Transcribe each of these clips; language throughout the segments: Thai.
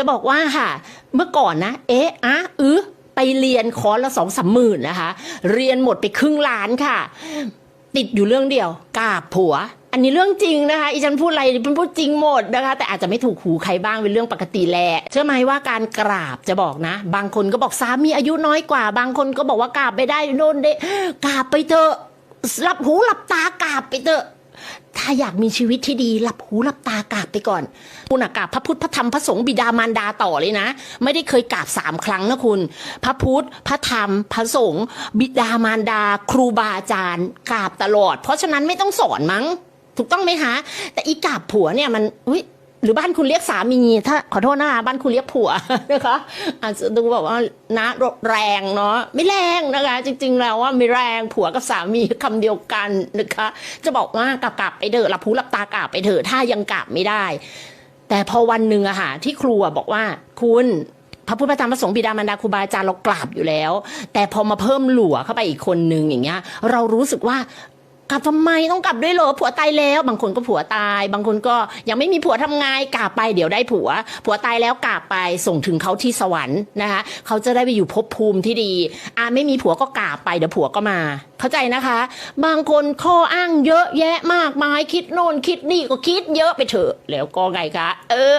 จะบอกว่าค่ะ เมื่อก่อนนะ เอ๊ะอะอือไปเรียนคอร์สละสองสามหมื่นนะคะ เรียนหมดไปครึ่งล้านค่ะ ติดอยู่เรื่องเดียวกาบผัว อันนี้เรื่องจริงนะคะอีฉันพูดอะไรเป็นพูดจริงหมดนะคะ แต่อาจจะไม่ถูกหูใครบ้างเป็นเรื่องปกติแหละเชื่อไหมว่าการกราบจะบอกนะ บางคนก็บอกสามีอายุน้อยกว่า บางคนก็บอกว่ากราบไปได้โน่นได้กราบไปเถอะหลับหูหลับตากราบไปเถอะ ถ้าอยากมีชีวิตที่ดีหลับหูหลับตากราบไปก่อน คุณอะกราบพระพุทธพระธรรมพระสงฆ์บิดามารดาต่อเลยนะ ไม่ได้เคยกราบสามครั้งนะคุณ พระพุทธพระธรรมพระสงฆ์บิดามารดา ครูบาอาจารย์กราบตลอด เพราะฉะนั้นไม่ต้องสอนมั้ง ถูกต้องไหมคะแต่อีกราบผัวเนี่ยมันอุ้ย หรือบ้านคุณเรียกสามี ถ้าขอโทษนะคะบ้านคุณเรียกผัวนะคะอาจจะดูแบบว่านะแรงเนาะไม่แรงนะคะ จริง ๆ แล้วว่าไม่แรงผัวกับสามีคำเดียวกันนะคะ จะบอกว่ากลับกลับไปเถอะหลับหูหลับตากลับไปเถอะถ้ายังกลับไม่ได้ แต่พอวันหนึ่งอะค่ะที่ครูบอกว่าคุณพระพุทธธรรมพระสงฆ์บิดามารดาครูบาอาจารย์เรากราบอยู่แล้ว แต่พอมาเพิ่มหลัวเข้าไปอีกคนนึงอย่างเงี้ย เรารู้สึกว่า กลับทำไมต้องกลับด้วยเหรอผัวตายแล้ว บางคนก็ผัวตาย บางคนก็ยังไม่มีผัวทำไงกราบไปเดี๋ยวได้ผัว ผัวตายแล้วกราบไปส่งถึงเขาที่สวรรค์นะคะเขาจะได้ไปอยู่ภพภูมิที่ดีอ่าไม่มีผัวก็กราบไปเดี๋ยวผัวก็มา เข้าใจนะคะ บางคนข้ออ้างเยอะแยะมากมายคิดโน่นคิดนี่ก็คิดเยอะไปเถอะ แล้วก็ไงคะเออ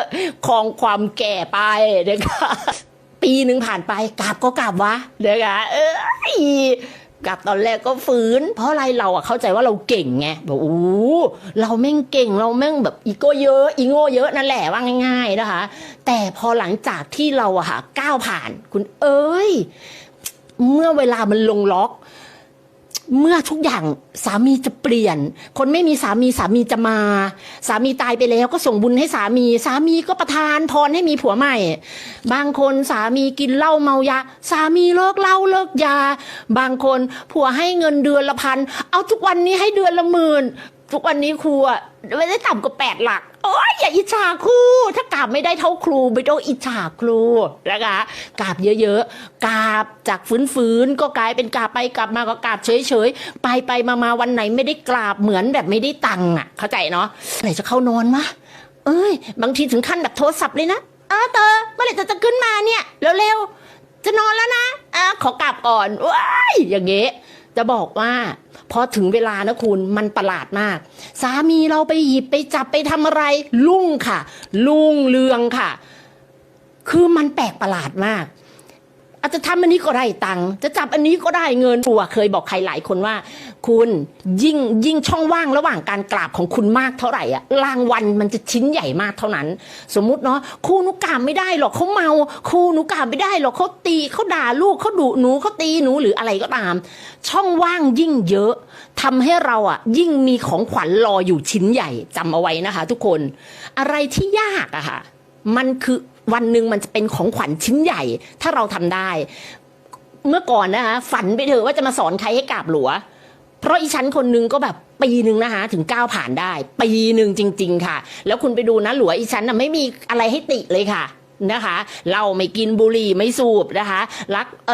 ของความแก่ไปนะคะปีหนึ่งผ่านไปกราบก็กราบวะเดี๋ยวกะเอ้ย กลับตอนแรกก็ฝืน เพราะอะไรเราอะเข้าใจว่าเราเก่งไงแบบโอ้เราแม่งเก่งเราแม่งแบบอีโก้เยอะอีโง่เยอะนั่นแหละว่าง่าย ๆนะคะ แต่พอหลังจากที่เราอะค่ะก้าวผ่านคุณเอ้ย เมื่อเวลามันลงล็อก เมื่อทุกอย่างสามีจะเปลี่ยน คนไม่มีสามีสามีจะมา สามีตายไปแล้วก็ส่งบุญให้สามี สามีก็ประทานพรให้มีผัวใหม่ บางคนสามีกินเหล้าเมายา สามีเลิกเหล้าเลิกยา บางคนผัวให้เงินเดือนละพัน เอาทุกวันนี้ให้เดือนละหมื่น ทุกวันนี้ครูอะไม่ได้ต่ำกว่าแปดหลัก โอ้ยอย่าอิจฉาครู ถ้ากราบไม่ได้เท่าครูไม่ต้องอิจฉาครูนะคะกราบเยอะๆกราบจากฟื้นๆก็กลายเป็นกราบไปกลับมาก็กราบเฉยๆไปไปมามาวันไหนไม่ได้กราบเหมือนแบบไม่ได้ตังค์อะ เข้าใจเนาะไหนจะเข้านอนวะเอ้ย บางทีถึงขั้นแบบโทรศัพท์เลยนะเออเตอเมื่อไหร่จะจะขึ้นมาเนี่ยเร็วๆจะนอนแล้วนะอะขอกลับก่อนว้ายอย่างเงี้ยจะบอกว่า พอถึงเวลานะคุณมันประหลาดมาก สามีเราไปหยิบไปจับไปทำอะไร ลุ่งค่ะ ลุ่งเรืองค่ะ คือมันแปลกประหลาดมาก อาจจะทำอันนี้ก็ได้ตังค์จะจับอันนี้ก็ได้เงินตัวเคยบอกใครหลายคนว่า คุณยิ่งยิ่งช่องว่างระหว่างการกราบของคุณมากเท่าไหร่อะรางวัลมันจะชิ้นใหญ่มากเท่านั้น สมมุติเนาะครูหนุกราบไม่ได้หรอกเขาเมาครูหนุกราบไม่ได้หรอกเขาตีเขาด่าลูกเขาดุหนูเขาตีหนูหรืออะไรก็ตาม ช่องว่างยิ่งเยอะทำให้เราอะยิ่งมีของขวัญรออยู่ชิ้นใหญ่จำเอาไว้นะคะ ทุกคน อะไรที่ยากอะค่ะมันคือ วันหนึ่งมันจะเป็นของขวัญชิ้นใหญ่ ถ้าเราทำได้ เมื่อก่อนนะคะฝันไปเถอะว่าจะมาสอนใครให้กราบหลัว เพราะอีชั้นคนนึงก็แบบปีหนึ่งนะคะถึงก้าวผ่านได้ ปีหนึ่งจริง ๆ ค่ะ แล้วคุณไปดูนะหลัวอีชั้นน่ะไม่มีอะไรให้ติเลยค่ะนะคะ เราไม่กินบุหรี่ไม่สูบนะคะ รักเอ